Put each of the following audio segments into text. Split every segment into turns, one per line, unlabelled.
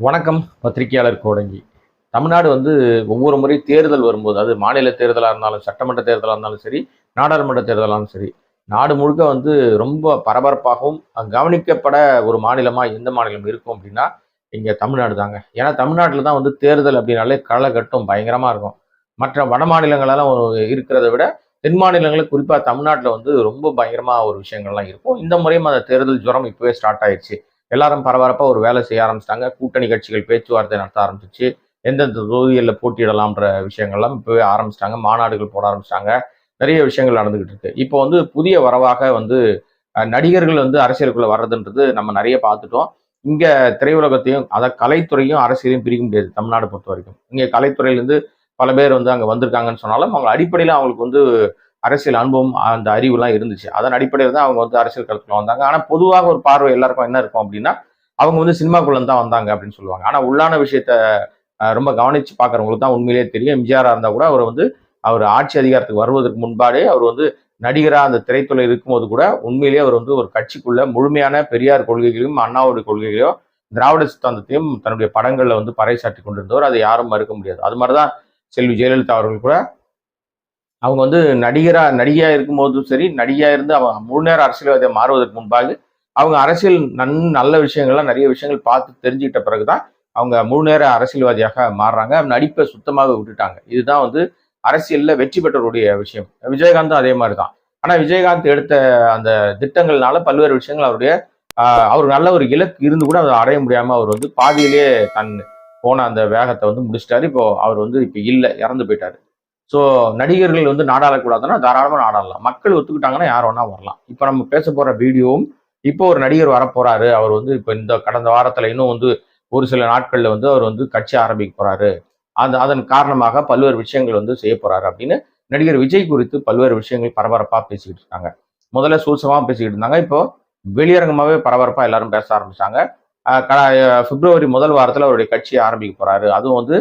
வணக்கம் பத்திரிகையாளர் கோடங்கி. தமிழ்நாடு வந்து ஒவ்வொரு முறை தேர்தல் வரும்போது அது மாநில தேர்தலாக இருந்தாலும் சட்டமன்ற தேர்தலாக இருந்தாலும் சரி நாடாளுமன்ற தேர்தலாக இருந்தாலும் சரி நாடு முழுக்க வந்து ரொம்ப பரபரப்பாகவும் கவனிக்கப்பட ஒரு மாநிலமாக எந்த மாநிலம் இருக்கும் அப்படின்னா இங்கே தமிழ்நாடு தாங்க. ஏன்னா தமிழ்நாட்டில் தான் வந்து தேர்தல் அப்படின்னாலே களகட்டும் பயங்கரமாக இருக்கும். மற்ற வட மாநிலங்களெல்லாம் இருக்கிறத விட தென் மாநிலங்களில் குறிப்பாக தமிழ்நாட்டில் வந்து ரொம்ப பயங்கரமாக ஒரு விஷயங்கள்லாம் இருக்கும். இந்த முறையும் அந்த தேர்தல் ஜுரம் இப்போவே ஸ்டார்ட் ஆயிடுச்சு எல்லாரும் பரபரப்பாக ஒரு வேலை செய்ய ஆரம்பிச்சிட்டாங்க. கூட்டணி கட்சிகள் பேச்சுவார்த்தை நடத்த ஆரம்பிச்சிச்சு. எந்தெந்த தொகுதிகளில் போட்டியிடலாம்ன்ற விஷயங்கள்லாம் இப்போவே ஆரம்பிச்சிட்டாங்க. மாநாடுகள் போட ஆரம்பிச்சிட்டாங்க. நிறைய விஷயங்கள் நடந்துகிட்டு இருக்கு. இப்போ வந்து புதிய வரவாக வந்து நடிகர்கள் வந்து அரசியலுக்குள்ள வர்றதுன்றது நம்ம நிறைய பார்த்துட்டோம். இங்கே திரையுலகத்தையும் அதை கலைத்துறையும் அரசியலையும் பிரிக்க முடியாது தமிழ்நாடு பொறுத்த வரைக்கும். இங்கே கலைத்துறையிலேருந்து பல பேர் வந்து அங்கே வந்திருக்காங்கன்னு சொன்னாலும் அவங்க அடிப்படையில் அவங்களுக்கு வந்து அரசியல் அனுபவம் அந்த அறிவுலாம் இருந்துச்சு. அதன் அடிப்படையில் தான் அவங்க வந்து அரசியல் களத்தில் வந்தாங்க. ஆனால் பொதுவாக ஒரு பார்வை எல்லாருக்கும் என்ன இருக்கும் அப்படின்னா அவங்க வந்து சினிமாக்குள்ள தான் வந்தாங்க அப்படின்னு சொல்லுவாங்க. ஆனால் உள்ளான விஷயத்த ரொம்ப கவனித்து பார்க்குறவங்களுக்கு தான் உண்மையிலேயே தெரியும். எம்ஜிஆராக இருந்தால் கூட அவர் வந்து அவர் ஆட்சி அதிகாரத்துக்கு வருவதற்கு முன்பாடே அவர் வந்து நடிகராக அந்த திரைத்துறை இருக்கும்போது கூட உண்மையிலேயே அவர் வந்து ஒரு கட்சிக்குள்ள முழுமையான பெரியார் கொள்கைகளையும் அண்ணாவுடைய கொள்கைகளையோ திராவிட சித்தாந்தத்தையும் தன்னுடைய படங்களில் வந்து பறைசாற்றி கொண்டிருந்தவர். அதை யாரும் மறுக்க முடியாது. அது மாதிரி தான் செல்வி ஜெயலலிதா அவர்கள் கூட அவங்க வந்து நடிகராக நடிகையாக இருக்கும்போதும் சரி நடிகையாக இருந்து அவங்க முழு நேர அரசியல்வாதியா மாறுவதற்கு முன்பாக அவங்க அரசியல் நன் நல்ல விஷயங்கள்லாம் நிறைய விஷயங்கள் பார்த்து தெரிஞ்சுக்கிட்ட பிறகு தான் அவங்க முழு நேர அரசியல்வாதியாக மாறுறாங்க. நடிப்பை சுத்தமாக விட்டுட்டாங்க. இதுதான் வந்து அரசியலில் வெற்றி பெற்றவருடைய விஷயம். விஜயகாந்தும் அதே மாதிரி தான் ஆனால் விஜயகாந்த் எடுத்த அந்த திட்டங்கள்னால பல்வேறு விஷயங்கள் அவருடைய அவர் நல்ல ஒரு இலக்கு இருந்து கூட அதை அடைய முடியாமல் அவர் வந்து பாதியிலேயே தன் போன அந்த வேகத்தை வந்து முடிச்சிட்டாரு. இப்போ அவர் வந்து இப்போ இல்லை இறந்து போயிட்டாரு. ஸோ நடிகர்கள் வந்து நாடாளக்கூடாதுன்னா தாராளமாக நாடாடலாம் மக்கள் ஒத்துக்கிட்டாங்கன்னா யார் வேணா வரலாம். இப்போ நம்ம பேச போகிற வீடியோவும் இப்போ ஒரு நடிகர் வரப்போறாரு. அவர் வந்து இப்போ இந்த கடந்த வாரத்தில் இன்னும் வந்து ஒரு சில நாட்களில் வந்து அவர் வந்து கட்சி ஆரம்பிக்க போறாரு. அந்த அதன் காரணமாக பல்வேறு விஷயங்கள் வந்து செய்ய போறாரு அப்படின்னு நடிகர் விஜய் குறித்து பல்வேறு விஷயங்கள் பரபரப்பாக பேசிக்கிட்டு இருக்காங்க. முதல்ல சூசமாக பேசிக்கிட்டு இருந்தாங்க. இப்போ வெளியரங்கமாகவே பரபரப்பாக எல்லாரும் பேச ஆரம்பிச்சாங்க. க- பிப்ரவரி முதல் வாரத்தில் அவருடைய கட்சி ஆரம்பிக்க போறாரு. அதுவும் வந்து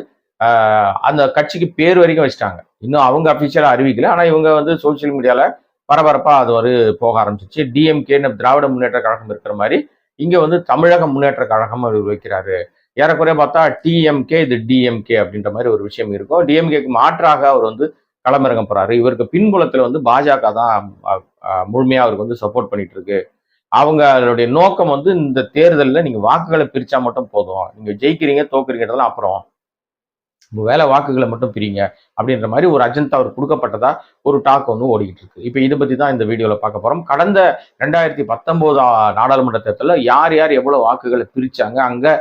அந்த கட்சிக்கு பேர் வரைக்கும் வச்சுட்டாங்க. இன்னும் அவங்க அஃபிஷியலாக அறிவிக்கல. ஆனால் இவங்க வந்து சோசியல் மீடியாவில் பரபரப்பாக அது ஒரு போக ஆரம்பிச்சிச்சு. டிஎம்கே திராவிட முன்னேற்ற கழகம் இருக்கிற மாதிரி இங்கே வந்து தமிழக முன்னேற்ற கழகம் அவர் வைக்கிறாரு. ஏறக்குறைய பார்த்தா டிஎம்கே இது டிஎம்கே அப்படின்ற மாதிரி ஒரு விஷயம் இருக்கும். டிஎம்கேக்கு மாற்றாக அவர் வந்து களமிறங்க போறாரு. இவருக்கு பின்புலத்தில் வந்து பாஜக தான் முழுமையாக அவருக்கு வந்து சப்போர்ட் பண்ணிட்டு இருக்கு. அவங்களுடைய நோக்கம் வந்து இந்த தேர்தலில் நீங்கள் வாக்குகளை பிரித்தா மட்டும் போதும். நீங்கள் ஜெயிக்கிறீங்க தோக்குறீங்கிறதெல்லாம் அப்புறம். வேலை வாக்குகளை மட்டும் பிரிங்க அப்படின்ற மாதிரி ஒரு அஜெண்டா அவர் கொடுக்கப்பட்டதா ஒரு டாக் ஒன்று ஓடிக்கிட்டு இருக்கு. இப்போ இதை பற்றி தான் இந்த வீடியோவில் பார்க்க போகிறோம் கடந்த ரெண்டாயிரத்தி பத்தொம்போதா நாடாளுமன்ற தேர்தலில் யார் யார் எவ்வளோ வாக்குகளை பிரிச்சாங்க அங்கே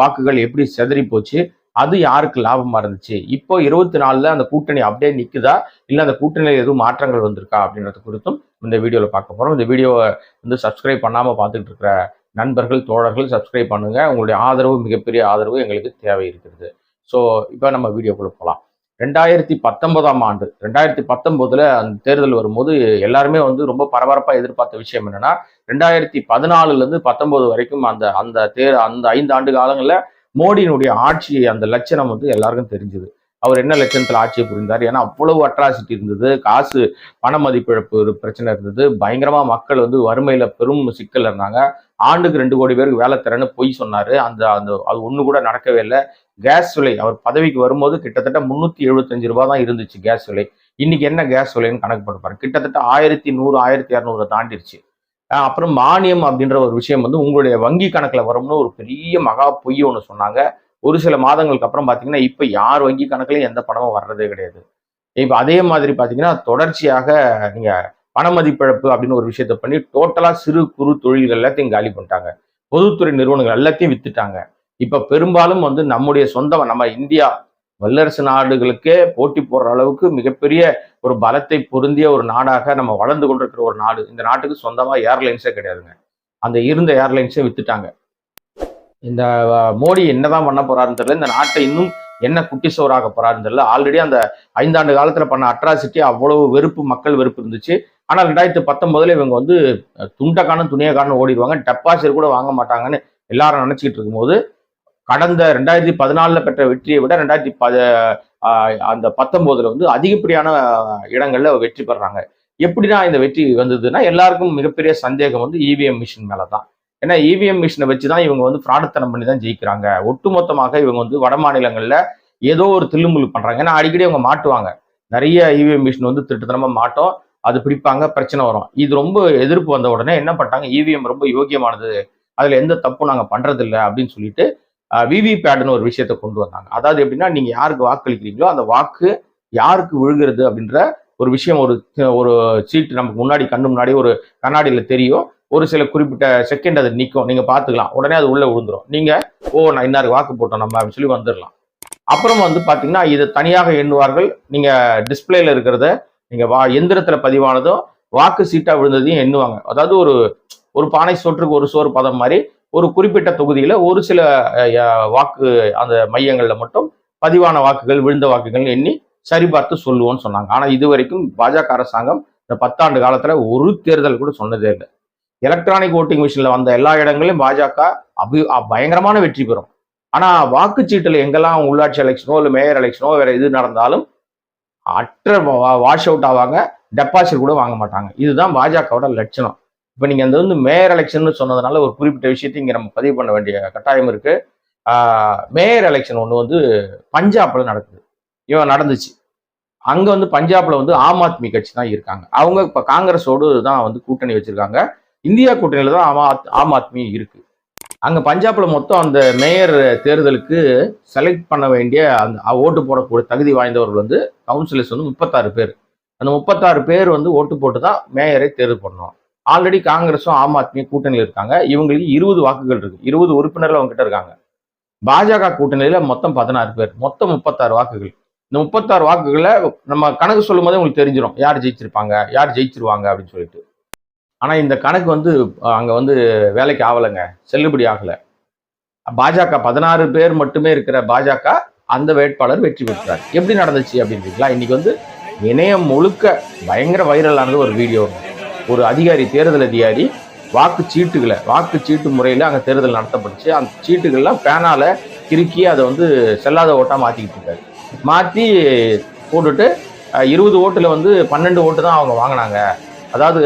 வாக்குகள் எப்படி செதறி போச்சு அது யாருக்கு லாபமா இருந்துச்சு இப்போ இருபத்தி நாலுல அந்த கூட்டணி அப்படியே நிக்குதா இல்ல அந்த கூட்டணியில எதுவும் மாற்றங்கள் வந்திருக்கா அப்படின்றது குறித்தும் இந்த வீடியோவில் பார்க்க போறோம். இந்த வீடியோவை வந்து சப்ஸ்கிரைப் பண்ணாம பார்த்துட்டு இருக்கிற நண்பர்கள் தோழர்கள் சப்ஸ்கிரைப் பண்ணுங்க. உங்களுடைய ஆதரவு மிகப்பெரிய ஆதரவு எங்களுக்கு தேவை இருக்கிறது. ஸோ இப்போ நம்ம வீடியோக்குள்ளே போகலாம் ரெண்டாயிரத்தி பத்தொன்பதாம் ஆண்டு ரெண்டாயிரத்தி பத்தொன்பதுல அந்த தேர்தல் வரும்போது எல்லாருமே வந்து ரொம்ப பரபரப்பாக எதிர்பார்த்த விஷயம் என்னன்னா ரெண்டாயிரத்தி பதினாலுலேருந்து பத்தொம்போது பத்தொன்பது வரைக்கும் அந்த அந்த தேர் அந்த ஐந்து ஆண்டு காலங்களில் மோடியினுடைய ஆட்சி அந்த லட்சணம் வந்து எல்லாருக்கும் தெரிஞ்சுது. அவர் என்ன லட்சணத்தில் ஆட்சியை புரிந்தார்? ஏன்னா அவ்வளவு அட்ராசிட்டி இருந்தது. காசு பண மதிப்பிழப்பு ஒரு பிரச்சனை இருந்தது. பயங்கரமாக மக்கள் வந்து வறுமையில் பெரும் சிக்கல் இருந்தாங்க. ஆண்டுக்கு ரெண்டு கோடி பேருக்கு வேலை தரேன்னு பொய் சொன்னார். அந்த அந்த அது ஒன்று கூட நடக்கவே இல்லை. கேஸ் விலை அவர் பதவிக்கு வரும்போது கிட்டத்தட்ட முந்நூற்றி எழுபத்தஞ்சு ரூபா தான் இருந்துச்சு கேஸ் விலை. இன்னைக்கு என்ன கேஸ் விலைன்னு கணக்கு பண்ணுப்பாரு கிட்டத்தட்ட ஆயிரத்தி நூறு ஆயிரத்தி இரநூறு தாண்டிடுச்சு அப்புறம் மானியம் அப்படின்ற ஒரு விஷயம் வந்து உங்களுடைய வங்கி கணக்கில் வரும்னு ஒரு பெரிய மகா பொய் ஒன்று சொன்னாங்க. ஒரு சில மாதங்களுக்கு அப்புறம் பார்த்தீங்கன்னா இப்போ யார் வங்கி கணக்குலையும் எந்த பணமும் வர்றதே கிடையாது. இப்போ அதே மாதிரி பார்த்தீங்கன்னா தொடர்ச்சியாக நீங்கள் பண மதிப்பிழப்பு அப்படின்னு ஒரு விஷயத்த பண்ணி டோட்டலாக சிறு குறு தொழில்கள் எல்லாத்தையும் காலி பண்ணிட்டாங்க. பொதுத்துறை நிறுவனங்கள் எல்லாத்தையும் வித்துட்டாங்க. இப்போ பெரும்பாலும் வந்து நம்முடைய சொந்த நம்ம இந்தியா வல்லரசு நாடுகளுக்கே போட்டி போடுற அளவுக்கு மிகப்பெரிய ஒரு பலத்தை பொருந்திய ஒரு நாடாக நம்ம வளர்ந்து கொண்டிருக்கிற ஒரு நாடு. இந்த நாட்டுக்கு சொந்தமாக ஏர்லைன்ஸே கிடையாதுங்க. அந்த இருந்த ஏர்லைன்ஸே வித்துட்டாங்க. இந்த மோடி என்னதான் பண்ண போறாருன்னு தெரியல. இந்த நாட்டை இன்னும் என்ன குட்டி சோறாக போறாருன்னு தெரியல. ஆல்ரெடி அந்த ஐந்தாண்டு காலத்துல பண்ண அட்ராசிட்டி அவ்வளவு வெறுப்பு மக்கள் வெறுப்பு இருந்துச்சு. ஆனால் ரெண்டாயிரத்தி பத்தொன்பதுல இவங்க வந்து அஹ், துண்டக்கான துணியக்கான ஓடிடுவாங்க. டெபாசிட் கூட வாங்க மாட்டாங்கன்னு எல்லாரும் நினைச்சிட்டு இருக்கும்போது கடந்த ரெண்டாயிரத்தி பதினாலுல பெற்ற வெற்றியை விட ரெண்டாயிரத்தி பத அந்த பத்தொன்பதுல வந்து அதிகப்படியான இடங்கள்ல வெற்றி பெறாங்க. எப்படின்னா இந்த வெற்றி வந்ததுன்னா எல்லாருக்கும் மிகப்பெரிய சந்தேகம் வந்து இவிஎம் மிஷின் மேலதான். ஏன்னா இவிஎம் மிஷினை வச்சு தான் இவங்க வந்து ஃப்ராடுத்தனம் பண்ணி தான் ஜெயிக்கிறாங்க. ஒட்டுமொத்தமாக இவங்க வந்து வட மாநிலங்களில் ஏதோ ஒரு தில்லுமுள்ளு பண்ணுறாங்க ஏன்னா அடிக்கடி அவங்க மாட்டுவாங்க. நிறைய இவிஎம் மிஷின் வந்து திருட்டுத்தனமாக மாட்டோம். அது பிடிப்பாங்க பிரச்சனை வரும். இது ரொம்ப எதிர்ப்பு வந்த உடனே என்ன பண்ணிட்டாங்க? இவிஎம் ரொம்ப யோக்கியமானது. அதுல எந்த தப்பும் நாங்க பண்றதில்ல அப்படின்னு சொல்லிட்டு விவிபேட்னு ஒரு விஷயத்த கொண்டு வந்தாங்க. அதாவது எப்படின்னா நீங்க யாருக்கு வாக்களிக்கிறீங்களோ அந்த வாக்கு யாருக்கு விழுகிறது அப்படின்ற ஒரு விஷயம் ஒரு ஒரு சீட்டு நமக்கு முன்னாடி கண்ணு முன்னாடி ஒரு கண்ணாடியில தெரியும். ஒரு சில குறிப்பிட்ட செகண்ட் அது நிற்கும் நீங்கள் பார்த்துக்கலாம். உடனே அது உள்ளே விழுந்துரும். நீங்கள் ஓ நான் இன்னாருக்கு வாக்கு போட்டோம் நம்ம அப்படின்னு சொல்லி வந்துடலாம் அப்புறம் வந்து பார்த்தீங்கன்னா இதை தனியாக எண்ணுவார்கள். நீங்கள் டிஸ்பிளேல இருக்கிறத நீங்கள் வா எந்திரத்தில் பதிவானதும் வாக்கு சீட்டாக விழுந்ததையும் எண்ணுவாங்க. அதாவது ஒரு ஒரு பானை சோற்றுக்கு ஒரு சோறு பதம் மாதிரி ஒரு குறிப்பிட்ட தொகுதியில் ஒரு சில வாக்கு அந்த மையங்களில் மட்டும் பதிவான வாக்குகள் விழுந்த வாக்குகள் எண்ணி சரிபார்த்து சொல்லுவோம்னு சொன்னாங்க. ஆனால் இது வரைக்கும் பாஜக அரசாங்கம் இந்த பத்தாண்டு காலத்தில் ஒரு தேர்தல் கூட சொன்னதே இல்லை. எலக்ட்ரானிக் ஓட்டிங் மிஷினில் வந்த எல்லா இடங்களிலும் பாஜக அபி பயங்கரமான வெற்றி பெறும். ஆனால் வாக்குச்சீட்டில் எங்கெல்லாம் உள்ளாட்சி எலெக்ஷனோ இல்லை மேயர் எலெக்ஷனோ வேற இது நடந்தாலும் அற்ற வாஷ் அவுட் ஆவாங்க. டெபாசிட் கூட வாங்க மாட்டாங்க. இதுதான் பாஜகவோட லட்சணம். இப்போ நீங்கள் அந்த வந்து மேயர் எலெக்ஷன் சொன்னதுனால ஒரு குறிப்பிட்ட விஷயத்தை இங்கே நம்ம பதிவு பண்ண வேண்டிய கட்டாயம் இருக்கு. மேயர் எலெக்ஷன் ஒன்று வந்து பஞ்சாப்ல நடக்குது. இவன் நடந்துச்சு. அங்கே வந்து பஞ்சாப்ல வந்து ஆம் ஆத்மி கட்சி தான் இருக்காங்க. அவங்க இப்போ காங்கிரஸோடு தான் வந்து கூட்டணி வச்சிருக்காங்க. இந்தியா கூட்டணியில் தான் ஆம் ஆத்- ஆம் ஆத்மி இருக்கு. அங்கே பஞ்சாப்ல மொத்தம் அந்த மேயர் தேர்தலுக்கு செலக்ட் பண்ண வேண்டிய அந்த ஓட்டு போடக்கூடிய தகுதி வாய்ந்தவர்கள் வந்து கவுன்சிலர்ஸ் வந்து முப்பத்தாறு பேர். அந்த முப்பத்தாறு பேர் வந்து ஓட்டு போட்டு தான் மேயரை தேர்வு பண்ணணும். ஆல்ரெடி காங்கிரஸும் ஆம் ஆத்மியும் கூட்டணியில் இருக்காங்க. இவங்களுக்கு இருபது வாக்குகள் இருக்கு. இருபது உறுப்பினர்கள் அவங்க கிட்ட இருக்காங்க. பாஜக கூட்டணியில மொத்தம் பதினாறு பேர். மொத்தம் முப்பத்தாறு வாக்குகள். இந்த முப்பத்தாறு வாக்குகளை நம்ம கணக்கு சொல்லும் போதே உங்களுக்கு தெரிஞ்சிடும் யார் ஜெயிச்சிருப்பாங்க? யார் ஜெயிச்சிருவாங்க? அப்படின்னு சொல்லிட்டு. ஆனால் இந்த கணக்கு வந்து அங்கே வந்து வேலைக்கு ஆகலைங்க செல்லுபடி ஆகலை. பாஜக பதினாறு பேர் மட்டுமே இருக்கிற பாஜக அந்த வேட்பாளர் வெற்றி பெற்றார். எப்படி நடந்துச்சு அப்படின்றீங்களா? இன்னைக்கு வந்து இணையம் முழுக்க பயங்கர வைரலானது ஒரு வீடியோ ஒரு அதிகாரி தேர்தல் அதிகாரி வாக்கு சீட்டுகளை வாக்கு சீட்டு முறையில் அங்கே தேர்தல் நடத்தப்பட்டுச்சு. அந்த சீட்டுகள்லாம் பேனால கிறுக்கி அதை வந்து செல்லாத ஓட்டாக மாற்றிக்கிட்டு இருக்காரு. மாற்றி போட்டுட்டு இருபது ஓட்டில் வந்து பன்னெண்டு ஓட்டு தான் அவங்க வாங்கினாங்க. அதாவது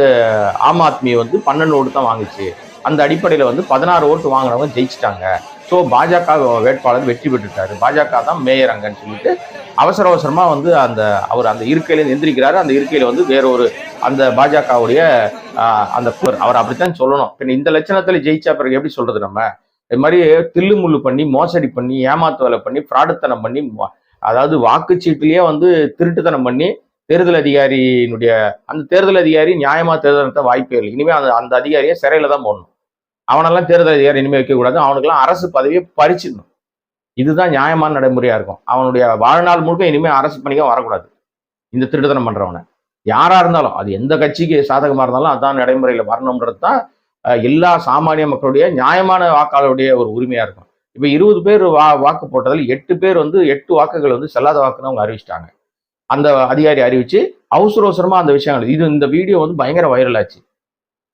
ஆம் ஆத்மி வந்து பன்னெண்டு ஓட்டு தான் வாங்குச்சு. அந்த அடிப்படையில் வந்து பதினாறு ஓட்டு வாங்கினவங்க ஜெயிச்சிட்டாங்க. ஸோ பாஜக வேட்பாளர் வெற்றி பெற்றுட்டாரு. பாஜக தான் மேயர் அங்கன்னு சொல்லிட்டு அவசர அவசரமாக வந்து அந்த அவர் அந்த இருக்கையில எந்திரிக்கிறாரு அந்த இருக்கையில வந்து வேற ஒரு அந்த பாஜகவுடைய அந்த அவர் அப்படித்தான் சொல்லணும். இப்போ இந்த லட்சணத்தில் ஜெயிச்சா பிறகு எப்படி சொல்றது நம்ம? இது மாதிரி தில்லு முள்ளு பண்ணி மோசடி பண்ணி ஏமாத்து வேலை பண்ணி ஃப்ராடுத்தனம் பண்ணி அதாவது வாக்குச்சீட்டுலேயே வந்து திருட்டுத்தனம் பண்ணி தேர்தல் அதிகாரியினுடைய அந்த தேர்தல் அதிகாரி நியாயமா தேர்தல் நடத்த வாய்ப்பே இல்லை. இனிமேல் அந்த அந்த அதிகாரியை சிறையில தான் போடணும். அவனெல்லாம் தேர்தல் அதிகாரி இனிமேல் வைக்கக்கூடாது அவனுக்கெல்லாம் அரசு பதவியை பறிச்சிடணும். இதுதான் நியாயமான நடைமுறையா இருக்கும். அவனுடைய வாழ்நாள் முழுக்க இனிமேல் அரசு பணிக்க வரக்கூடாது. இந்த திருட்டுத்தனம் பண்றவனை. யாரா இருந்தாலும் அது எந்த கட்சிக்கு சாதகமா இருந்தாலும் அதான் நடைமுறையில வரணும்ன்றது தான் எல்லா சாமானிய மக்களுடைய நியாயமான வாக்காளருடைய ஒரு உரிமையா இருக்கும். இப்போ இருபது பேர் வா வாக்கு போட்டதில் எட்டு பேர் வந்து எட்டு வாக்குகள் வந்து செல்லாத வாக்குன்னு அவங்க அறிவிச்சிட்டாங்க. அந்த அதிகாரி அறிவிச்சு அவசர அவசரமா அந்த விஷயங்கள். இது இந்த வீடியோ வந்து பயங்கர வைரல் ஆச்சு.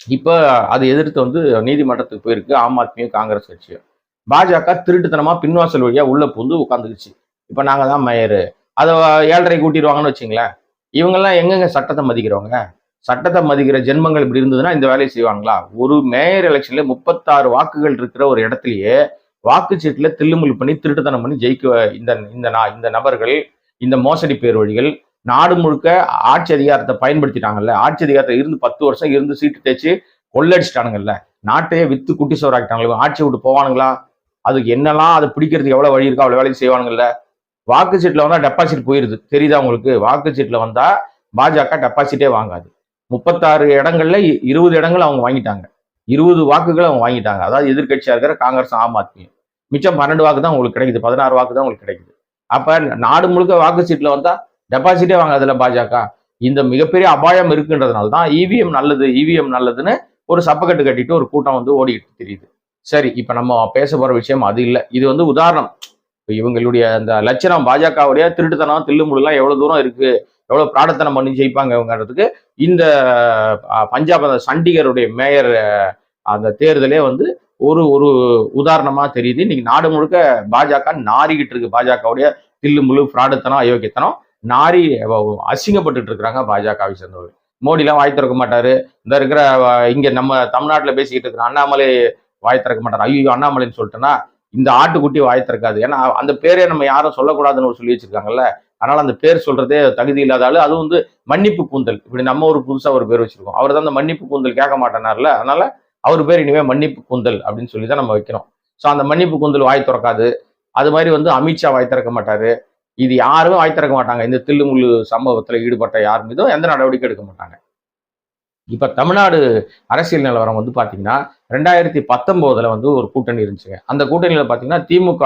இப்போ அதை எதிர்த்து வந்து நீதிமன்றத்துக்கு போயிருக்கு. ஆம் ஆத்மியும் காங்கிரஸ் கட்சியும். பாஜக திருட்டுத்தனமா பின்வாசல் வழியா உள்ள புந்து உட்காந்துக்குச்சு இப்ப நாங்க தான் மேயரு. அதை ஏழரை கூட்டிடுவாங்கன்னு வச்சுங்களேன். இவங்கெல்லாம் எங்கெங்க சட்டத்தை மதிக்கிறவங்க? சட்டத்தை மதிக்கிற ஜென்மங்கள் இப்படி இருந்ததுன்னா இந்த வேலையை செய்வாங்களா? ஒரு மேயர் எலெக்ஷன்ல முப்பத்தாறு வாக்குகள் இருக்கிற ஒரு இடத்துலயே வாக்குச்சீட்டில் தில்லுமுல் பண்ணி திருட்டுத்தனம் பண்ணி ஜெயிக்க இந்த இந்த நா- இந்த நபர்கள் இந்த மோசடி பேர் வழிகள் நாடு முழுக்க ஆட்சி அதிகாரத்தை பயன்படுத்திட்டாங்கல்ல. ஆட்சி அதிகாரத்தை இருந்து பத்து வருஷம் இருந்து சீட்டு தேய்ச்சி கொள்ளடிச்சிட்டானுங்கல்ல. நாட்டையே வித்து குட்டி சோறாக்கிட்டாங்களே ஆட்சி விட்டு போவானுங்களா? அதுக்கு என்னெல்லாம் அதை பிடிக்கிறதுக்கு எவ்வளோ வழி இருக்கோ அவ்வளவு வேலைக்கு செய்வானுங்கல்ல. சீட்டில் வந்தால் டெபாசிட் போயிடுது தெரியுதா உங்களுக்கு? வாக்கு சீட்டில் வந்தால் பாஜக டெபாசிட்டே வாங்காது. முப்பத்தாறு இடங்கள்ல இருபது இடங்கள் அவங்க வாங்கிட்டாங்க. இருபது வாக்குகள் அவங்க வாங்கிட்டாங்க. அதாவது எதிர்கட்சியாக இருக்கிற காங்கிரஸ் ஆம் ஆத்மி மிச்சம் பன்னெண்டு வாக்கு தான் உங்களுக்கு கிடைக்குது. பதினாறு வாக்கு தான் உங்களுக்கு கிடைக்குது. அப்ப நாடு முழுக்க வாக்கு சீட்டில் வந்தா டெபாசிட்டே வாங்காதுல பாஜக. இந்த மிகப்பெரிய அபாயம் இருக்குன்றதுனால தான் இவிஎம் நல்லது இவிஎம் நல்லதுன்னு ஒரு சப்பக்கட்டு கட்டிட்டு ஒரு கூட்டம் வந்து ஓடிக்கிட்டு தெரியுது. சரி இப்ப நம்ம பேச போற விஷயம் அது இல்லை. இது வந்து உதாரணம். இப்ப இவங்களுடைய அந்த லட்சணம் பாஜகவுடைய திருட்டுத்தனம் தில்லுமுழுலாம் எவ்வளவு தூரம் இருக்கு எவ்வளவு பிராடத்தனம் பண்ணி ஜெயிப்பாங்க இவங்கிறதுக்கு இந்த பஞ்சாப் அந்த சண்டிகருடைய மேயர் அந்த தேர்தலே வந்து ஒரு ஒரு உதாரணமா தெரியுது. இன்னைக்கு நாடு முழுக்க பாஜக நாரிக்கிட்டு இருக்கு. பாஜகவுடைய தில்லு முழு ஃப்ராடுத்தனம் அயோக்கியத்தனம் நாரி அஹ், அசிங்கப்பட்டுட்டு இருக்கிறாங்க பாஜகவை சேர்ந்தவர் மோடிலாம் வாய் திறக்க மாட்டாரு. இந்த இருக்கிற இங்க நம்ம தமிழ்நாட்டுல பேசிக்கிட்டு இருக்கிற அண்ணாமலை வாய் திறக்க மாட்டார். ஐயோ அண்ணாமலைன்னு சொல்லிட்டேன்னா இந்த ஆட்டுக்குட்டி வாய் திறக்காது. ஏன்னா அந்த பேரே நம்ம யாரும் சொல்லக்கூடாதுன்னு ஒரு சொல்லி வச்சிருக்காங்கல்ல. அதனால அந்த பேர் சொல்றதே தகுதி இல்லாத ஆளு அது வந்து மன்னிப்பு கூந்தல். இப்படி நம்ம ஒரு புதுசா ஒரு பேர் வச்சிருக்கோம். அவர் தான் அந்த மன்னிப்பு கூந்தல் கேட்க மாட்டேனார்ல அதனால அவர் பேர் இனிமே மன்னிப்பு கூந்தல் அப்படின்னு சொல்லி தான் நம்ம வைக்கிறோம். ஸோ அந்த மன்னிப்பு கூந்தல் வாய் திறக்காது. அது மாதிரி வந்து அமித்ஷா வாய் திறக்க மாட்டாரு. இது யாரும் வாய் திறக்க மாட்டாங்க. இந்த தில்லுமுள்ளு சம்பவத்தில் ஈடுபட்ட யார் மீதும் எந்த நடவடிக்கை எடுக்க மாட்டாங்க. இப்போ தமிழ்நாடு அரசியல் நிலவரம் வந்து பார்த்தீங்கன்னா ரெண்டாயிரத்தி பத்தொம்போதில் வந்து ஒரு கூட்டணி இருந்துச்சுங்க. அந்த கூட்டணியில் பார்த்தீங்கன்னா திமுக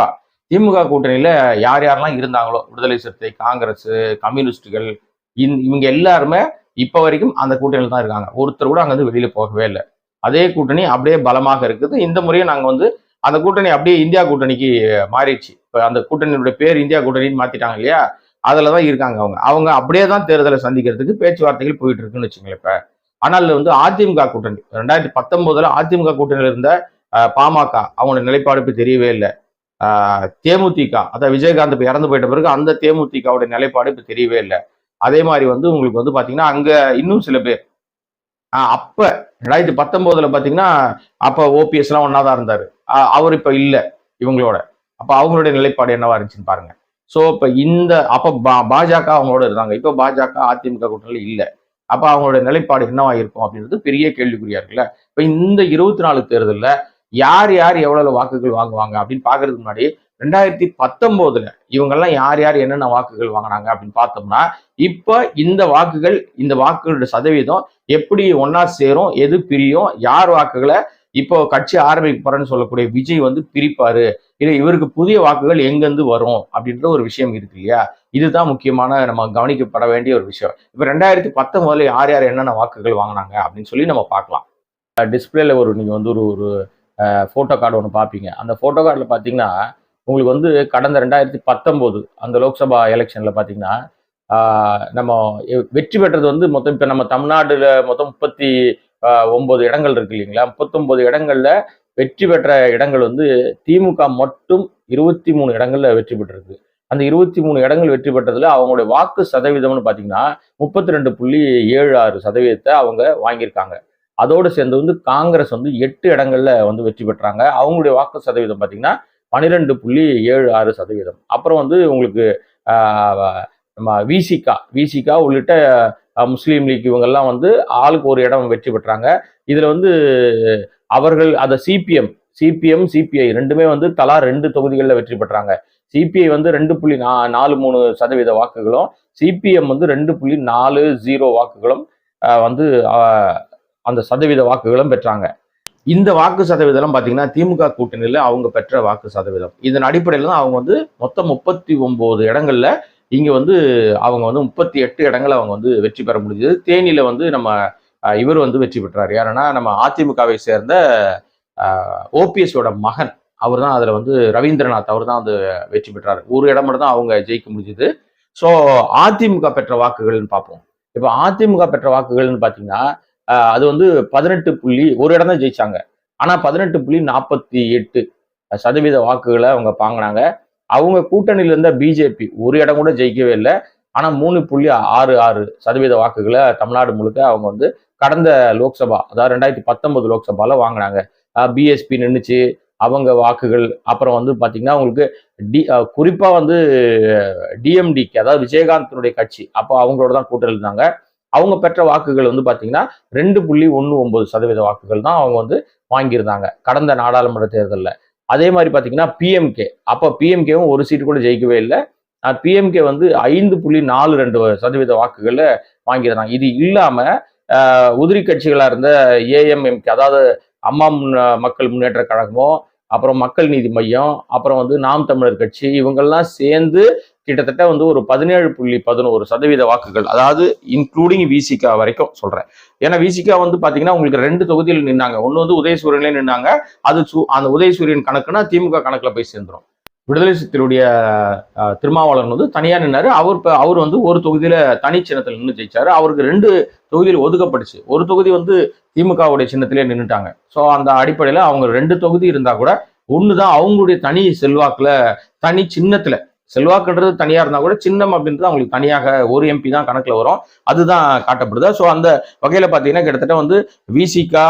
திமுக கூட்டணியில் யார் யாரெல்லாம் இருந்தாங்களோ விடுதலை சிறுத்தை காங்கிரஸ் கம்யூனிஸ்டுகள் இந்- இவங்க எல்லாருமே இப்போ வரைக்கும் அந்த கூட்டணியில் தான் இருக்காங்க. ஒருத்தர் கூட அங்கேருந்து வெளியில் போகவே இல்லை. அதே கூட்டணி அப்படியே பலமாக இருக்குது. இந்த முறையும் நாங்கள் வந்து அந்த கூட்டணி அப்படியே இந்தியா கூட்டணிக்கு மாறிடுச்சு. இப்போ அந்த கூட்டணியுடைய பேர் இந்தியா கூட்டணின்னு மாத்திட்டாங்க இல்லையா? அதில் தான் இருக்காங்க அவங்க. அவங்க அப்படியே தான் தேர்தலை சந்திக்கிறதுக்கு பேச்சுவார்த்தைகள் போயிட்டு இருக்குன்னு வச்சுங்களேன் இப்போ. ஆனால் வந்து அதிமுக கூட்டணி. ரெண்டாயிரத்தி பத்தொன்பதுல அதிமுக கூட்டணியில் இருந்த பாமக அவங்களோட நிலைப்பாடு இப்போ தெரியவே இல்லை. தேமுதிக அதாவது விஜயகாந்த் இப்போ இறந்து போயிட்ட பிறகு அந்த தேமுதிகவோட நிலைப்பாடு இப்போ தெரியவே இல்லை. அதே மாதிரி வந்து உங்களுக்கு வந்து பார்த்தீங்கன்னா அங்கே இன்னும் சில பேர் அப்போ ரெண்டாயிரத்தி பத்தொம்போதில் பாத்தீங்கன்னா அப்ப ஓபிஎஸ் எல்லாம் ஒன்னாதான் இருந்தாரு. அவர் இப்ப இல்ல இவங்களோட. அப்ப அவங்களுடைய நிலைப்பாடு என்னவா இருந்துச்சுன்னு பாருங்க. சோ இப்ப இந்த அப்ப பா- பாஜக அவங்களோட இருந்தாங்க. இப்ப பாஜக அதிமுக கூட்டணியில இல்ல. அப்ப அவங்களோட நிலைப்பாடு என்னவா இருக்கும் அப்படின்றது பெரிய கேள்விக்குறியா இருக்குல்ல? இப்ப இந்த இருபத்தி நாலு தேர்தலில் யார் யார் எவ்வளவு வாக்குகள் வாங்குவாங்க அப்படின்னு பாக்குறதுக்கு முன்னாடி ரெண்டாயிரத்தி பத்தொன்பதுல இவங்கெல்லாம் யார் யார் என்னென்ன வாக்குகள் வாங்கினாங்க அப்படின்னு பார்த்தோம்னா இப்போ இந்த வாக்குகள் இந்த வாக்குகளோட சதவீதம் எப்படி ஒன்னா சேரும் எது பிரியும் யார் வாக்குகளை இப்போ கட்சி ஆரம்பிக்க போறேன்னு சொல்லக்கூடிய விஜய் வந்து பிரிப்பாரு இல்லை இவருக்கு புதிய வாக்குகள் எங்கிருந்து வரும் அப்படின்ற ஒரு விஷயம் இருக்கு இல்லையா? இதுதான் முக்கியமான நம்ம கவனிக்கப்பட வேண்டிய ஒரு விஷயம். இப்போ ரெண்டாயிரத்தி பத்தொன்பதுல யார் யார் என்னென்ன வாக்குகள் வாங்கினாங்க அப்படின்னு சொல்லி நம்ம பார்க்கலாம். டிஸ்பிளேல ஒரு நீங்க வந்து ஒரு ஒரு ஃபோட்டோ கார்டு ஒன்று பார்ப்பீங்க. அந்த ஃபோட்டோ கார்டில் பார்த்தீங்கன்னா உங்களுக்கு வந்து கடந்த ரெண்டாயிரத்தி பத்தொம்போது அந்த லோக்சபா எலெக்ஷனில் பார்த்தீங்கன்னா நம்ம வெற்றி பெற்றது வந்து மொத்தம் இப்போ நம்ம தமிழ்நாடுல மொத்தம் முப்பத்தி ஒன்பது இடங்கள் இருக்கு இல்லைங்களா? முப்பத்தொன்பது இடங்கள்ல வெற்றி பெற்ற இடங்கள் வந்து திமுக மட்டும் இருபத்தி மூணு இடங்கள்ல வெற்றி பெற்றிருக்கு. அந்த இருபத்தி மூணு இடங்கள் வெற்றி பெற்றதுல அவங்களுடைய வாக்கு சதவீதம்னு பார்த்தீங்கன்னா முப்பத்தி ரெண்டு புள்ளி ஏழு ஆறு சதவீதத்தை அவங்க வாங்கியிருக்காங்க. அதோடு சேர்ந்து வந்து காங்கிரஸ் வந்து எட்டு இடங்கள்ல வந்து வெற்றி பெற்றாங்க. அவங்களுடைய வாக்கு சதவீதம் பார்த்தீங்கன்னா பன்னிரெண்டு புள்ளி ஏழு ஆறு சதவீதம். அப்புறம் வந்து உங்களுக்கு நம்ம விசிகா விசிகா உள்ளிட்ட முஸ்லீம் லீக் இவங்கெல்லாம் வந்து ஆளுக்கு ஒரு இடம் வெற்றி பெற்றாங்க. இதில் வந்து அவர்கள் அதை சிபிஎம் சிபிஎம் சிபிஐ ரெண்டுமே வந்து தலா ரெண்டு தொகுதிகளில் வெற்றி பெற்றாங்க. சிபிஐ வந்து ரெண்டு புள்ளி நா நாலு மூணு சதவீத வாக்குகளும் சிபிஎம் வந்து ரெண்டு புள்ளி நாலு ஜீரோ வாக்குகளும் வந்து அந்த சதவீத வாக்குகளும் பெற்றாங்க. இந்த வாக்கு சதவீதம் பார்த்தீங்கன்னா திமுக கூட்டணியில் அவங்க பெற்ற வாக்கு சதவீதம். இதன் அடிப்படையில் தான் அவங்க வந்து மொத்தம் முப்பத்தி ஒம்பது இடங்கள்ல இங்கே வந்து அவங்க வந்து முப்பத்தி எட்டு இடங்கள் அவங்க வந்து வெற்றி பெற முடிஞ்சது. தேனியில் வந்து நம்ம இவர் வந்து வெற்றி பெற்றார். யாருன்னா நம்ம அதிமுகவை சேர்ந்த ஓபிஎஸோட மகன். அவர் தான் அதில் வந்து ரவீந்திரநாத் அவர் தான் அது வெற்றி பெற்றார். ஒரு இடம் மட்டும் தான் அவங்க ஜெயிக்க முடிஞ்சது. ஸோ அதிமுக பெற்ற வாக்குகள்னு பார்ப்போம். இப்போ அதிமுக பெற்ற வாக்குகள்னு பார்த்தீங்கன்னா அது வந்து பதினெட்டு புள்ளி ஒரு இடம் தான் ஜெயிச்சாங்க. ஆனால் பதினெட்டு புள்ளி நாற்பத்தி எட்டு சதவீத வாக்குகளை அவங்க வாங்கினாங்க. அவங்க கூட்டணியில் இருந்த பிஜேபி ஒரு இடம் கூட ஜெயிக்கவே இல்லை. ஆனால் மூணு புள்ளி ஆறு ஆறு சதவீத வாக்குகளை தமிழ்நாடு முழுக்க அவங்க வந்து கடந்த லோக்சபா அதாவது ரெண்டாயிரத்தி பத்தொன்பது லோக்சபாவில் வாங்கினாங்க. பிஎஸ்பி நின்றுச்சு அவங்க வாக்குகள் அப்புறம் வந்து பார்த்தீங்கன்னா உங்களுக்கு டி குறிப்பாக வந்து டிஎம்டிக்கு அதாவது விஜயகாந்தினுடைய கட்சி அப்போ அவங்களோட தான் கூட்டணி இருந்தாங்க. அவங்க பெற்ற வாக்குகள் வந்து பார்த்தீங்கன்னா ரெண்டு புள்ளி ஒன்று ஒன்பது சதவீத வாக்குகள் தான் அவங்க வந்து வாங்கியிருந்தாங்க கடந்த நாடாளுமன்ற தேர்தலில். அதே மாதிரி பார்த்தீங்கன்னா பிஎம்கே அப்போ பிஎம்கேவும் ஒரு சீட்டு கூட ஜெயிக்கவே இல்லை. பிஎம்கே வந்து ஐந்து புள்ளி நாலு ரெண்டு சதவீத வாக்குகளில் வாங்கியிருந்தாங்க. இது இல்லாமல் உதிரி கட்சிகளாக இருந்த ஏஎம்எம்கே அதாவது அம்மா முன் மக்கள் முன்னேற்ற கழகமோ அப்புறம் மக்கள் நீதி மையம் அப்புறம் வந்து நாம் தமிழர் கட்சி இவங்கெல்லாம் சேர்ந்து கிட்டத்தட்ட வந்து ஒரு பதினேழு புள்ளி பதினோரு சதவீத வாக்குகள் அதாவது இன்க்ளூடிங் விசிகா வரைக்கும் சொல்றேன். ஏன்னா விசிகா வந்து பாத்தீங்கன்னா உங்களுக்கு ரெண்டு தொகுதியில் நின்னாங்க. ஒன்று வந்து உதயசூரியன்ல நின்னாங்க. அது அந்த உதயசூரியன் கணக்குனா திமுக கணக்குல போய் சேர்ந்துடும் விடுதலை சிறுத்தைகளுடைய திருமாவளன் திருமாவளவன் வந்து தனியா நின்னாரு. அவர் இப்போ அவர் வந்து ஒரு தொகுதியில தனி சின்னத்தில் நின்று ஜெயிச்சாரு. அவருக்கு ரெண்டு தொகுதியில் ஒதுக்கப்பட்டுச்சு. ஒரு தொகுதி வந்து திமுகவுடைய சின்னத்திலே நின்றுட்டாங்க ஸோ அந்த அடிப்படையில் அவங்க ரெண்டு தொகுதி இருந்தா கூட ஒன்று தான் அவங்களுடைய தனி செல்வாக்கில் தனி சின்னத்தில் செல்வாக்குன்றது தனியாக இருந்தால் கூட சின்னம் அப்படின்றது அவங்களுக்கு தனியாக ஒரு எம்பி தான் கணக்கில் வரும். அதுதான் காட்டப்படுது. ஸோ அந்த வகையில் பார்த்தீங்கன்னா கிட்டத்தட்ட வந்து விசிகா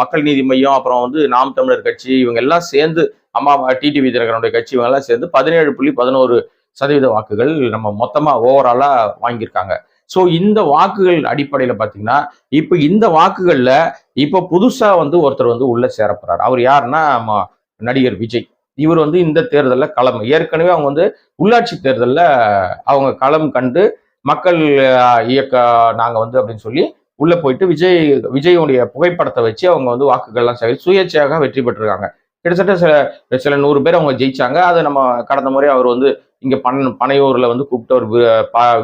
மக்கள் நீதி மையம் அப்புறம் வந்து நாம் தமிழர் கட்சி இவங்க எல்லாம் சேர்ந்து அம்மா டிடிவி தினகரனுடைய கட்சி இவங்க எல்லாம் சேர்ந்து பதினேழு புள்ளி பதினோரு சதவீத வாக்குகள் நம்ம மொத்தமாக ஓவராலாக வாங்கியிருக்காங்க. ஸோ இந்த வாக்குகள் அடிப்படையில் பார்த்தீங்கன்னா இப்போ இந்த வாக்குகளில் இப்போ புதுசாக வந்து ஒருத்தர் வந்து உள்ளே சேரப்படுறார் அவர் யாருன்னா நடிகர் விஜய். இவர் வந்து இந்த தேர்தலில் களம். ஏற்கனவே அவங்க வந்து உள்ளாட்சி தேர்தலில் அவங்க களம் கண்டு மக்கள் இயக்க நாங்கள் வந்து அப்படின்னு சொல்லி உள்ளே போயிட்டு விஜய் விஜயுடைய புகைப்படத்தை வச்சு அவங்க வந்து வாக்குகள்லாம் சேகரித்து சுயேட்சையாக வெற்றி பெற்றிருக்காங்க. கிட்டத்தட்ட சில சில நூறு பேர் அவங்க ஜெயிச்சாங்க. அதை நம்ம கடந்த முறை அவர் வந்து இங்கே பன் பனையூரில் வந்து கூப்பிட்டு ஒரு வி-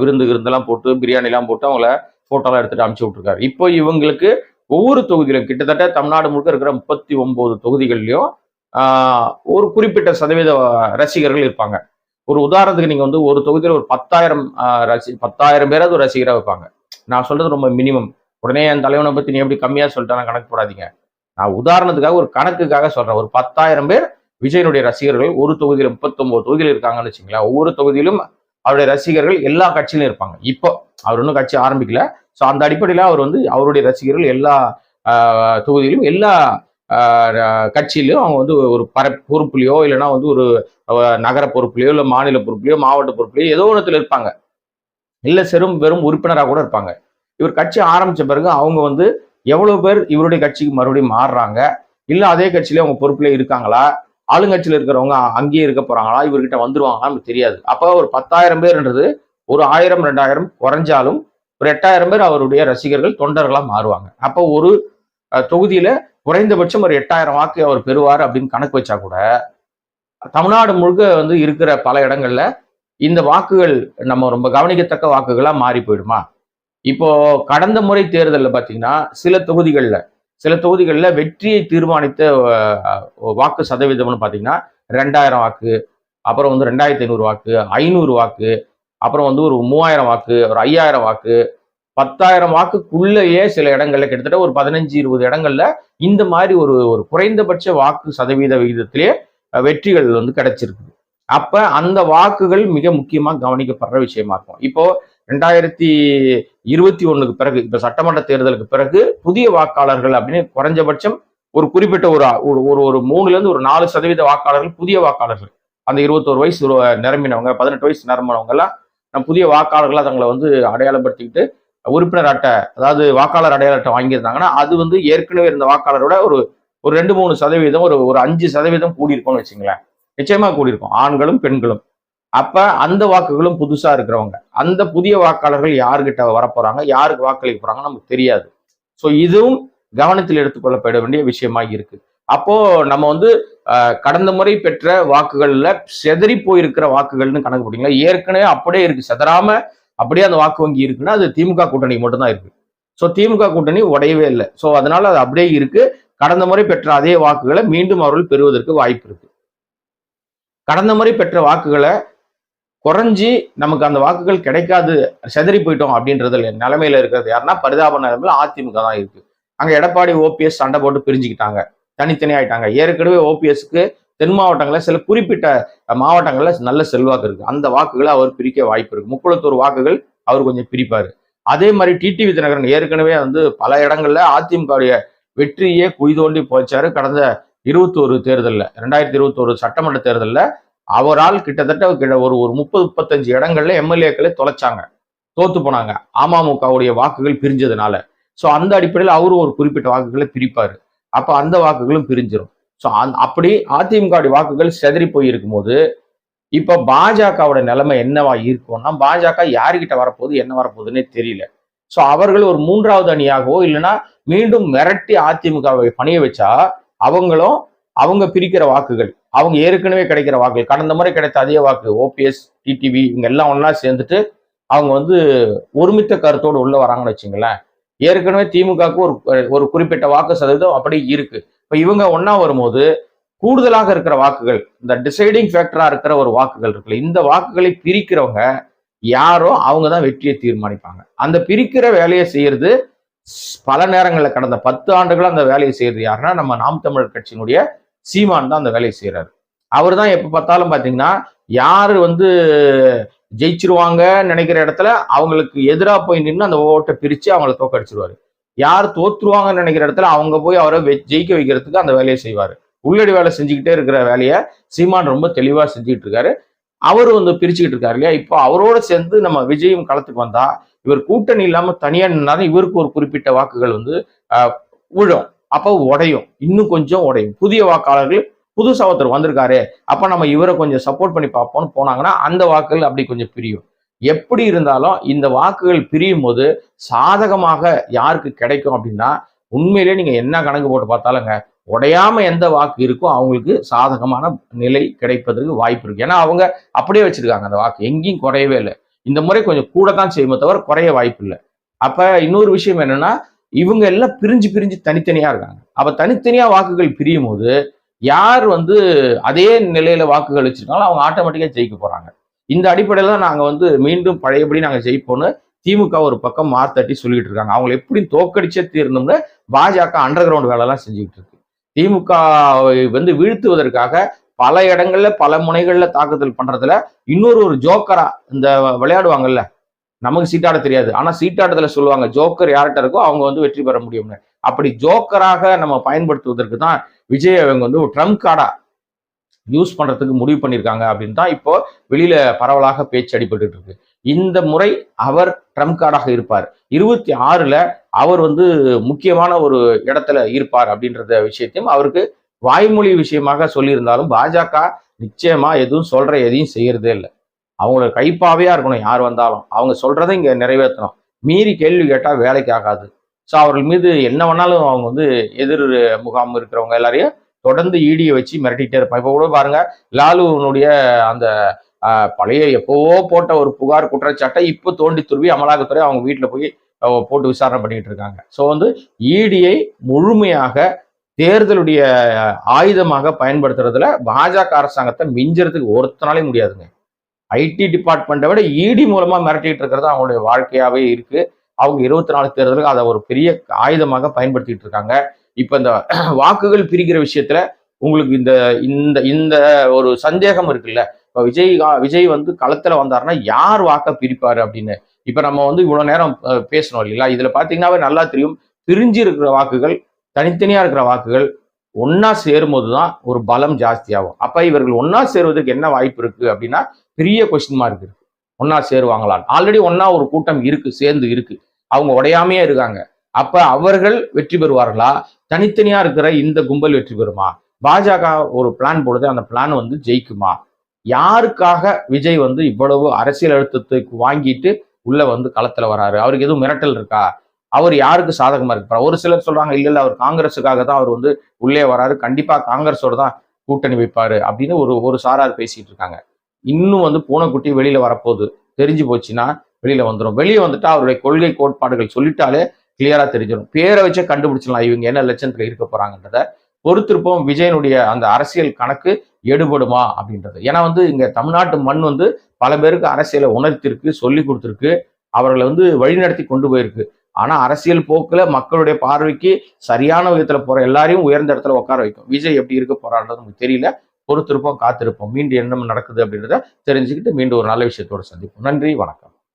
விருந்து விருந்தெல்லாம் போட்டு பிரியாணிலாம் போட்டு அவங்கள ஃபோட்டோலாம் எடுத்துகிட்டு அமுச்சு விட்ருக்காரு இப்போ இவங்களுக்கு ஒவ்வொரு தொகுதியிலும் கிட்டத்தட்ட தமிழ்நாடு முழுக்க இருக்கிற முப்பத்தி ஒன்பது தொகுதிகள்லையும் ஒரு குறிப்பிட்ட சதவீத ரசிகர்கள் இருப்பாங்க. ஒரு உதாரணத்துக்கு நீங்க வந்து ஒரு தொகுதியில் ஒரு பத்தாயிரம் ரசி பத்தாயிரம் பேராவது ஒரு ரசிகராக வைப்பாங்க. நான் சொல்றது ரொம்ப மினிமம் உடனே என் தலைவனை பத்தி நீ எப்படி கம்மியா சொல்லிட்டானா கணக்கு போடாதீங்க. நான் உதாரணத்துக்காக ஒரு கணக்குக்காக சொல்றேன். ஒரு பத்தாயிரம் பேர் விஜயனுடைய ரசிகர்கள் ஒரு தொகுதியில் முப்பத்தொன்பது தொகுதியில் இருக்காங்கன்னு வச்சுங்களேன் ஒவ்வொரு தொகுதியிலும் அவருடைய ரசிகர்கள் எல்லா கட்சியிலும் இருப்பாங்க. இப்போ அவர் இன்னும் கட்சி ஆரம்பிக்கல. ஸோ அந்த அடிப்படையில் அவர் வந்து அவருடைய ரசிகர்கள் எல்லா தொகுதியிலும் எல்லா கட்சியிலையும் அவங்க வந்து ஒரு பர பொறுப்புலையோ இல்லைன்னா வந்து ஒரு நகர பொறுப்புலையோ இல்லை மாநில பொறுப்புலையோ மாவட்ட பொறுப்புலையோ ஏதோ ஒன்றத்தில் இருப்பாங்க. இல்லை செரும் வெறும் உறுப்பினராக கூட இருப்பாங்க. இவர் கட்சி ஆரம்பித்த பிறகு அவங்க வந்து எவ்வளோ பேர் இவருடைய கட்சிக்கு மறுபடியும் மாறுறாங்க? இல்லை அதே கட்சியிலே அவங்க பொறுப்புல இருக்காங்களா? ஆளுங்கட்சியில் இருக்கிறவங்க அங்கேயே இருக்க போகிறாங்களா இவர்கிட்ட வந்துருவாங்களான்னு நமக்கு தெரியாது. அப்போ ஒரு பத்தாயிரம் பேர்ன்றது ஒரு ஆயிரம் ரெண்டாயிரம் குறைஞ்சாலும் ஒரு எட்டாயிரம் பேர் அவருடைய ரசிகர்கள் தொண்டர்களாக மாறுவாங்க. அப்போ ஒரு தொகுதியில குறைந்தபட்சம் ஒரு எட்டாயிரம் வாக்கு அவர் பெறுவார் அப்படின்னு கணக்கு வச்சா கூட தமிழ்நாடு முழுக்க வந்து இருக்கிற பல இடங்கள்ல இந்த வாக்குகள் நம்ம ரொம்ப கவனிக்கத்தக்க வாக்குகளா மாறி போயிடுமா? இப்போ கடந்த முறை தேர்தலில் பார்த்தீங்கன்னா சில தொகுதிகளில் சில தொகுதிகளில் வெற்றியை தீர்மானித்த வாக்கு சதவீதம்னு பார்த்தீங்கன்னா ரெண்டாயிரம் வாக்கு அப்புறம் வந்து ரெண்டாயிரத்தி ஐநூறு வாக்கு ஐநூறு வாக்கு அப்புறம் வந்து ஒரு மூவாயிரம் வாக்கு ஒரு ஐயாயிரம் வாக்கு பத்தாயிரம் வாக்குக்குள்ளேயே சில இடங்கள்ல கிட்டத்தட்ட ஒரு பதினஞ்சு இருபது இடங்கள்ல இந்த மாதிரி ஒரு ஒரு குறைந்தபட்ச வாக்கு சதவீத விகிதத்திலே வெற்றிகள் வந்து கிடைச்சிருக்குது. அப்ப அந்த வாக்குகள் மிக முக்கியமா கவனிக்கப்படுற விஷயமா இருக்கும். இப்போ ரெண்டாயிரத்தி இருபத்தி ஒண்ணுக்கு பிறகு இப்ப சட்டமன்ற தேர்தலுக்கு பிறகு புதிய வாக்காளர்கள் அப்படின்னு குறைஞ்சபட்சம் ஒரு குறிப்பிட்ட ஒரு ஒரு ஒரு ஒரு மூணுல இருந்து ஒரு நாலு சதவீத வாக்காளர்கள் புதிய வாக்காளர்கள். அந்த இருபத்தோரு வயசு நிரம்பினவங்க பதினெட்டு வயசு நிரம்பினவங்க எல்லாம் புதிய வாக்காளர்களாக தங்களை வந்து அடையாளப்படுத்திக்கிட்டு உறுப்பினர் அட்டை அதாவது வாக்காளர் அடையாள அட்டை வாங்கியிருந்தாங்கன்னா அது வந்து ஏற்கனவே இருந்த வாக்காளரோட ஒரு ஒரு ரெண்டு மூணு சதவீதம் ஒரு ஒரு அஞ்சு சதவீதம் கூடியிருக்கும்னு வச்சுங்களேன். நிச்சயமா கூடியிருக்கும். ஆண்களும் பெண்களும். அப்ப அந்த வாக்குகளும் புதுசா இருக்கிறவங்க. அந்த புதிய வாக்காளர்கள் யாருக்கிட்ட வரப்போறாங்க யாருக்கு வாக்களிக்க போறாங்க நமக்கு தெரியாது. ஸோ இதுவும் கவனத்தில் எடுத்துக்கொள்ளப்பட வேண்டிய விஷயமா இருக்கு. அப்போ நம்ம வந்து கடந்த முறை பெற்ற வாக்குகள்ல செதறி போயிருக்கிற வாக்குகள்னு கணக்கு போட்டீங்களா? ஏற்கனவே அப்படியே இருக்கு. செதறாம அப்படியே அந்த வாக்கு வங்கி இருக்குன்னா அது திமுக கூட்டணி மட்டும்தான் இருக்கு. ஸோ திமுக கூட்டணி உடையவே இல்லை. ஸோ அதனால அது அப்படியே இருக்கு. கடந்த முறை பெற்ற அதே வாக்குகளை மீண்டும் அவர்கள் பெறுவதற்கு வாய்ப்பு இருக்கு. கடந்த முறை பெற்ற வாக்குகளை குறைஞ்சி நமக்கு அந்த வாக்குகள் கிடைக்காது செதறி போயிட்டோம் அப்படின்றது நிலைமையில இருக்கிறது யாருன்னா பரிதாப நிலைமையில அதிமுக தான் இருக்கு. அங்க எடப்பாடி ஓபிஎஸ் சண்டை போட்டு பிரிஞ்சுக்கிட்டாங்க. தனித்தனி ஆயிட்டாங்க. ஏற்கனவே ஓபிஎஸ்க்கு தென் மாவட்டங்களில் சில குறிப்பிட்ட மாவட்டங்களில் நல்ல செல்வாக்கு இருக்குது அந்த வாக்குகளை அவர் பிரிக்க வாய்ப்பு இருக்குது முக்குளத்தூர் வாக்குகள் அவர் கொஞ்சம் பிரிப்பார். அதே மாதிரி டிடிவி தினகரன் ஏற்கனவே வந்து பல இடங்களில் அதிமுகவுடைய வெற்றியே குழி தோண்டி போச்சாரு. கடந்த இருபத்தோரு தேர்தலில் ரெண்டாயிரத்தி இருபத்தோரு சட்டமன்ற தேர்தலில் அவரால் கிட்டத்தட்ட கிட்ட- ஒரு ஒரு முப்பது முப்பத்தஞ்சு இடங்கள்ல எம்எல்ஏக்களை தொலைச்சாங்க. தோத்து போனாங்க. அமமுகவுடைய வாக்குகள் பிரிஞ்சதுனால. ஸோ அந்த அடிப்படையில் அவரும் ஒரு குறிப்பிட்ட வாக்குகளை பிரிப்பார். அப்போ அந்த வாக்குகளும் பிரிஞ்சிடும் ஸோ அந் அப்படி அதிமுகவுடைய வாக்குகள் செதறி போயிருக்கும் போது இப்போ பாஜகவோட நிலைமை என்னவா இருக்கும்னா பாஜக யாருக்கிட்ட வரப்போகுது என்ன வரப்போகுதுன்னே தெரியல. ஸோ அவர்கள் ஒரு மூன்றாவது அணியாகவோ இல்லைன்னா மீண்டும் மிரட்டி அதிமுகவை பணிய வச்சா அவங்களும் அவங்க பிரிக்கிற வாக்குகள் அவங்க ஏற்கனவே கிடைக்கிற வாக்குகள் கடந்த முறை கிடைத்த அதே வாக்கு ஓபிஎஸ் டிடிவி இவங்க எல்லாம் ஒன்றா சேர்ந்துட்டு அவங்க வந்து ஒருமித்த கருத்தோடு உள்ள வராங்கன்னு வச்சுங்களேன். ஏற்கனவே திமுகவுக்கு ஒரு ஒரு குறிப்பிட்ட வாக்கு சதவீதம் அப்படி இருக்கு. இப்போ இவங்க ஒண்ணா வரும்போது கூடுதலாக இருக்கிற வாக்குகள் இந்த டிசைடிங் ஃபேக்டரா இருக்கிற ஒரு வாக்குகள் இருக்குல்ல இந்த வாக்குகளை பிரிக்கிறவங்க யாரோ அவங்க தான் வெற்றியை தீர்மானிப்பாங்க. அந்த பிரிக்கிற வேலையை செய்யறது ஸ்- பல நேரங்களில் கடந்த பத்து ஆண்டுகளாக அந்த வேலையை செய்யறது யாருன்னா நம்ம நாம் தமிழர் கட்சியினுடைய சீமான் தான் அந்த வேலையை செய்யறாரு அவர் தான் எப்போ பார்த்தாலும் பார்த்தீங்கன்னா யார் வந்து ஜெயிச்சிருவாங்க நினைக்கிற இடத்துல அவங்களுக்கு எதிராக போய் நின்று அந்த ஓட்டை பிரித்து அவங்கள தோக்கடிச்சிருவாரு. யார் தோற்றுருவாங்கன்னு நினைக்கிற இடத்துல அவங்க போய் அவரை ஜெயிக்க வைக்கிறதுக்கு அந்த வேலையை செய்வார். உள்ளடி வேலை செஞ்சுக்கிட்டே இருக்கிற வேலையை சீமான் ரொம்ப தெளிவாக செஞ்சுக்கிட்டு இருக்காரு. அவர் வந்து பிரிச்சுக்கிட்டு இருக்காரு இல்லையா? இப்போ அவரோட சேர்ந்து நம்ம விஜயும் களத்துக்கு வந்தா இவர் கூட்டணி இல்லாமல் தனியாக நின்னாலும் இவருக்கு ஒரு குறிப்பிட்ட வாக்குகள் வந்து உழும் விழும். அப்போ உடையும். இன்னும் கொஞ்சம் உடையும். புதிய வாக்காளர்கள் புதுசாக ஒருத்தர் வந்திருக்காரு அப்போ நம்ம இவரை கொஞ்சம் சப்போர்ட் பண்ணி பார்ப்போம்னு போனாங்கன்னா அந்த வாக்குகள் அப்படி கொஞ்சம் பிரியும். எப்படி இருந்தாலும் இந்த வாக்குகள் பிரியும் போது சாதகமாக யாருக்கு கிடைக்கும் அப்படின்னா உண்மையிலே நீங்க என்ன கணக்கு போட்டு பார்த்தாலுங்க உடையாம எந்த வாக்கு இருக்கோ அவங்களுக்கு சாதகமான நிலை கிடைப்பதற்கு வாய்ப்பு இருக்கு. ஏன்னா அவங்க அப்படியே வச்சிருக்காங்க அந்த வாக்கு. எங்கேயும் குறையவே இல்லை. இந்த முறை கொஞ்சம் கூட தான் செய்யுமே தவிர குறைய வாய்ப்பு இல்லை. அப்ப இன்னொரு விஷயம் என்னன்னா இவங்க எல்லாம் பிரிஞ்சு பிரிஞ்சு தனித்தனியா இருக்காங்க. அப்ப தனித்தனியா வாக்குகள் பிரியும் போது யார் வந்து அதே நிலையில வாக்குகள் வச்சிருக்காங்களோ அவங்க ஆட்டோமேட்டிக்கா ஜெயிக்க போறாங்க. இந்த அடிப்படையில் தான் நாங்கள் வந்து மீண்டும் பழையபடி நாங்கள் ஜெயிப்போம்னு திமுக ஒரு பக்கம் மாத்தட்டி சொல்லிட்டு இருக்காங்க. அவங்களை எப்படி தோக்கடிச்சே தீரணும்னு பாஜக அண்டர் கிரவுண்ட் வேலைலாம் செஞ்சுக்கிட்டு இருக்கு. திமுக வந்து வீழ்த்துவதற்காக பல இடங்கள்ல பல முனைகள்ல தாக்குதல் பண்றதுல இன்னொரு ஒரு ஜோக்கரா இந்த விளையாடுவாங்கல்ல நமக்கு சீட்டாட தெரியாது. ஆனா சீட்டாட்டத்துல சொல்லுவாங்க ஜோக்கர் யார்கிட்ட இருக்கோ அவங்க வந்து வெற்றி பெற முடியும்னு. அப்படி ஜோக்கராக நம்ம பயன்படுத்துவதற்கு தான் விஜய் அவங்க வந்து ஒரு ட்ரம்ப் கார்டா யூஸ் பண்ணுறதுக்கு முடிவு பண்ணியிருக்காங்க அப்படின்னு தான் இப்போ வெளியில் பரவலாக பேச்சு அடிபட்டு இருக்கு. இந்த முறை அவர் ட்ரம்ப் கார்டாக இருப்பார். இருபத்தி ஆறில் அவர் வந்து முக்கியமான ஒரு இடத்துல இருப்பார் அப்படின்றத விஷயத்தையும் அவருக்கு வாய்மொழி விஷயமாக சொல்லியிருந்தாலும் பாஜக நிச்சயமா எதுவும் சொல்ற எதையும் செய்யறதே இல்லை. அவங்களோட கைப்பாவையா இருக்கணும் யார் வந்தாலும். அவங்க சொல்றதை இங்க நிறைவேற்றணும். மீறி கேள்வி கேட்டால் வேலைக்கு ஆகாது. ஸோ அவர்கள் மீது என்ன வேணாலும் அவங்க வந்து எதிர் முகாம் இருக்கிறவங்க எல்லாரையும் தொடர்ந்து ஈடியை வச்சு மிரட்டிட்டே இருப்பான். இப்போ கூட பாருங்க லாலுனுடைய அந்த பழைய எப்போவோ போட்ட ஒரு புகார் குற்றச்சாட்டை இப்போ தோண்டி துருவி அமலாக்கத்துறை அவங்க வீட்டில் போய் போட்டு விசாரணை பண்ணிட்டு இருக்காங்க. ஸோ வந்து ஈடியை முழுமையாக தேர்தலுடைய ஆயுதமாக பயன்படுத்துறதுல பாஜக அரசாங்கத்தை மிஞ்சறதுக்கு ஒருத்தனாலே முடியாதுங்க. ஐடி டிபார்ட்மெண்ட்டை விட இடி மூலமா மிரட்டிட்டு இருக்கிறது அவங்களுடைய வாழ்க்கையாவே இருக்கு. அவங்க இருபத்தி நாலு தேர்தலுக்கு அதை ஒரு பெரிய ஆயுதமாக பயன்படுத்திட்டு இருக்காங்க. இப்போ இந்த வாக்குகள் பிரிக்கிற விஷயத்துல உங்களுக்கு இந்த இந்த இந்த ஒரு சந்தேகம் இருக்குல்ல? இப்போ விஜய் கா- விஜய் வந்து களத்துல வந்தாருன்னா யார் வாக்க பிரிப்பாரு அப்படின்னு? இப்போ நம்ம வந்து இவ்வளோ நேரம் பேசணும் இல்லைங்களா? இதுல பாத்தீங்கன்னாவே நல்லா தெரியும். பிரிஞ்சு இருக்கிற வாக்குகள் தனித்தனியா இருக்கிற வாக்குகள் ஒன்னா சேரும்போது தான் ஒரு பலம் ஜாஸ்தியாகும். அப்ப இவர்கள் ஒன்னா சேருவதற்கு என்ன வாய்ப்பு இருக்கு அப்படின்னா பெரிய கொஸ்டின் மார்க் இருக்கு. ஒன்னா சேருவாங்களான்னு. ஆல்ரெடி ஒன்னா ஒரு கூட்டம் இருக்கு சேர்ந்து இருக்கு. அவங்க உடையாமையே இருக்காங்க. அப்ப அவர்கள் வெற்றி பெறுவார்களா? தனித்தனியா இருக்கிற இந்த கும்பல் வெற்றி பெறுமா? பாஜக ஒரு பிளான் போடுது அந்த பிளான் வந்து ஜெயிக்குமா? யாருக்காக விஜய் வந்து இவ்வளவு அரசியல் அழுத்தத்தை வாங்கிட்டு உள்ள வந்து களத்துல வராரு? அவருக்கு எதுவும் மிரட்டல் இருக்கா? அவர் யாருக்கு சாதகமா இருப்பார் ஒரு சிலர் சொல்றாங்க இல்ல இல்ல அவர் காங்கிரஸுக்காக தான் அவர் வந்து உள்ளே வராரு. கண்டிப்பா காங்கிரஸோட தான் கூட்டணி வைப்பாரு. அப்படின்னு ஒரு ஒரு சாரார் பேசிட்டு இருக்காங்க. இன்னும் வந்து பூனைக்குட்டி வெளியில வரப்போகுது. தெரிஞ்சு போச்சுன்னா வெளியில வந்துடும் வெளியே வந்துட்டா அவருடைய கொள்கை கோட்பாடுகள் சொல்லிட்டாலே கிளியரா தெரிஞ்சிடும். பேரை வச்சே கண்டுபிடிச்சிடலாம். இவங்க என்ன லட்சணத்துல இருக்க போறாங்கன்றத பொறுத்திருப்போம். விஜயனுடைய அந்த அரசியல் கணக்கு எடுபடுமா அப்படின்றது. ஏன்னா வந்து இங்க தமிழ்நாட்டு மண் வந்து பல பேருக்கு அரசியலை உணர்த்திருக்கு சொல்லி கொடுத்துருக்கு. அவர்களை வந்து வழிநடத்தி கொண்டு போயிருக்கு. ஆனா அரசியல் போக்குல மக்களுடைய பார்வைக்கு சரியான விதத்துல போற எல்லாரையும் உயர்ந்த இடத்துல உட்கார வைக்கும். விஜய் எப்படி இருக்க போறான்றது நமக்கு தெரியல. பொறுத்திருப்போம் காத்திருப்போம். மீண்டும் என்ன நடக்குது அப்படின்றத தெரிஞ்சுக்கிட்டு மீண்டும் ஒரு நல்ல விஷயத்தோட சந்திப்போம். நன்றி வணக்கம்.